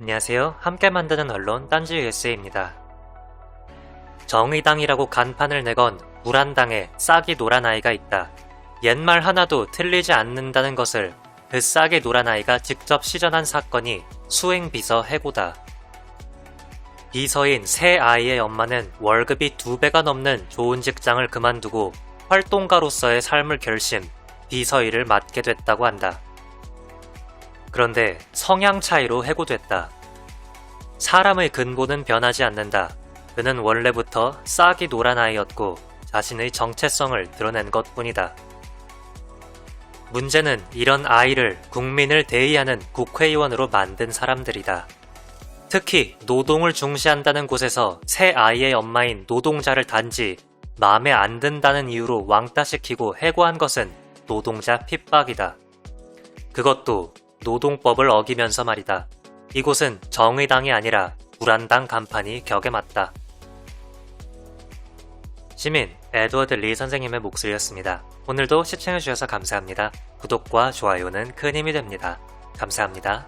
안녕하세요. 함께 만드는 언론 딴지 USA입니다. 정의당이라고 간판을 내건 불안당에 싹이 노란 아이가 있다. 옛말 하나도 틀리지 않는다는 것을 그 싹이 노란 아이가 직접 시전한 사건이 수행비서 해고다. 비서인 새 아이의 엄마는 월급이 두 배가 넘는 좋은 직장을 그만두고 활동가로서의 삶을 결심, 비서 일을 맡게 됐다고 한다. 그런데 성향 차이로 해고됐다. 사람의 근본은 변하지 않는다. 그는 원래부터 싹이 노란 아이였고 자신의 정체성을 드러낸 것 뿐이다. 문제는 이런 아이를 국민을 대의하는 국회의원으로 만든 사람들이다. 특히 노동을 중시한다는 곳에서 새 아이의 엄마인 노동자를 단지 마음에 안 든다는 이유로 왕따시키고 해고한 것은 노동자 핍박이다. 그것도 노동법을 어기면서 말이다. 이곳은 정의당이 아니라 불안당 간판이 격에 맞다. 시민 에드워드 리 선생님의 목소리였습니다. 오늘도 시청해주셔서 감사합니다. 구독과 좋아요는 큰 힘이 됩니다. 감사합니다.